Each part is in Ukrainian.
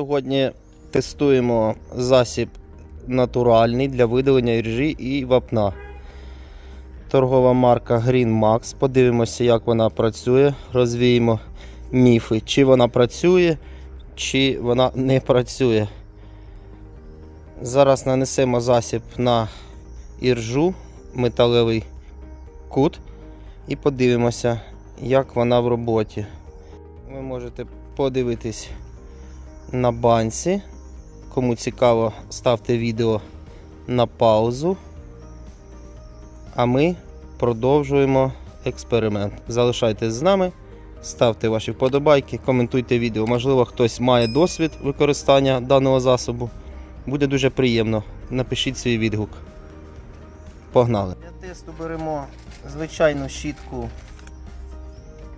Сьогодні тестуємо засіб натуральний для видалення іржі і вапна. Торгова марка Green Max. Подивимося, як вона працює. Розвіємо міфи, чи вона працює, чи вона не працює. Зараз нанесемо засіб на іржу, металевий кут, і подивимося, як вона в роботі. Ви можете подивитись на банці. Кому цікаво, ставте відео на паузу. А ми продовжуємо експеримент. Залишайтесь з нами, ставте ваші вподобайки, коментуйте відео. Можливо, хтось має досвід використання даного засобу. Буде дуже приємно. Напишіть свій відгук. Погнали. Для тесту беремо звичайну щітку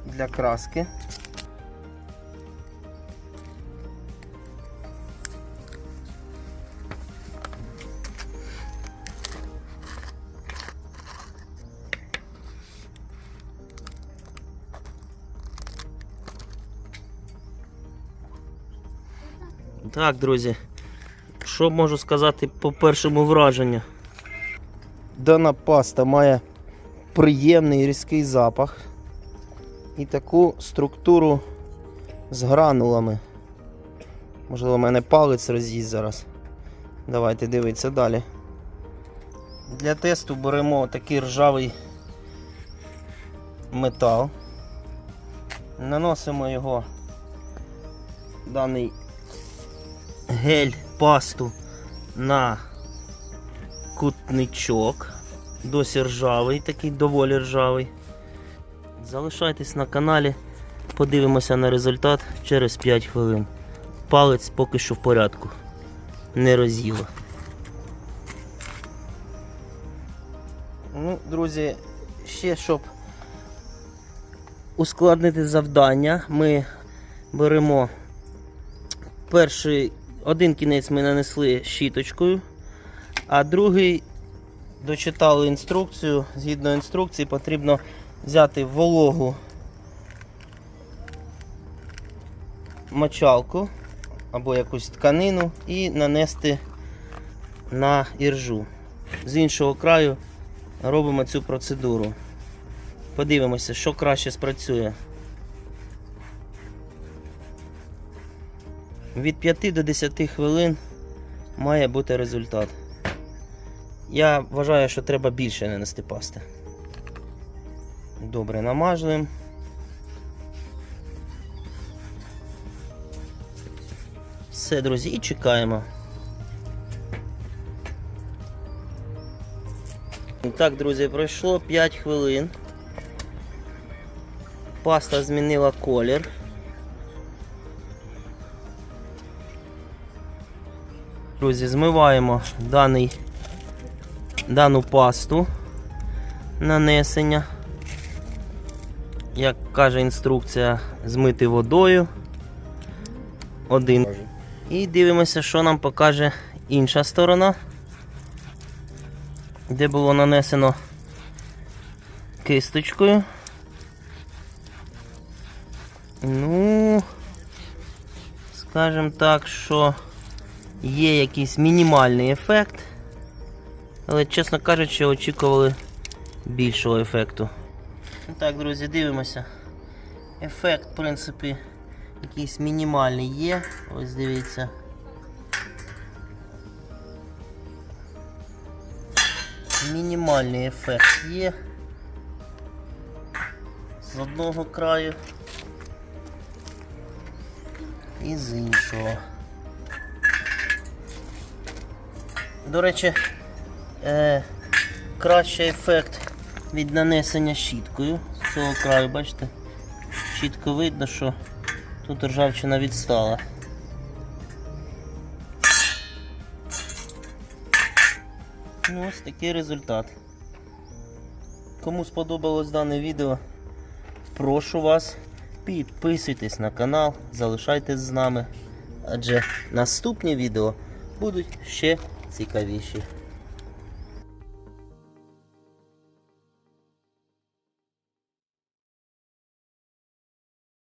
для краски. Так, друзі, що можу сказати по першому враженню? Дана паста має приємний різкий запах і таку структуру з гранулами. Можливо, в мене палець роз'їсть зараз. Давайте дивитися далі. Для тесту беремо такий ржавий метал. Наносимо його даний гель пасту на кутничок. Досі ржавий, такий доволі ржавий. Залишайтесь на каналі, подивимося на результат через 5 хвилин. Палець поки що в порядку. Не роз'їло. Ну, друзі, ще щоб ускладнити завдання, ми беремо перший один кінець ми нанесли щіточкою, а другий дочитали інструкцію. Згідно інструкції, потрібно взяти вологу мочалку або якусь тканину і нанести на іржу. З іншого краю робимо цю процедуру. Подивимося, що краще спрацює. Від 5 до 10 хвилин має бути результат. Я вважаю, що треба більше нанести пасти. Добре намажуємо. Все, друзі, і чекаємо. Так, друзі, пройшло 5 хвилин. Паста змінила колір. Друзі, змиваємо даний, дану пасту нанесення. Як каже інструкція, змити водою. Один. І дивимося, що нам покаже інша сторона, де було нанесено кисточкою. Ну, скажімо так, що є якийсь мінімальний ефект, але, чесно кажучи, очікували більшого ефекту. Ну Так, друзі, дивимося. Ефект, в принципі, якийсь мінімальний є. Ось дивіться. Мінімальний ефект є. З одного краю і з іншого. До речі, е, кращий ефект від нанесення щіткою з цього краю, бачите? Чітко видно, що тут ржавчина відстала. Ну, ось такий результат. Кому сподобалось дане відео, прошу вас, підписуйтесь на канал, залишайтесь з нами, адже наступні відео будуть ще Fica aí.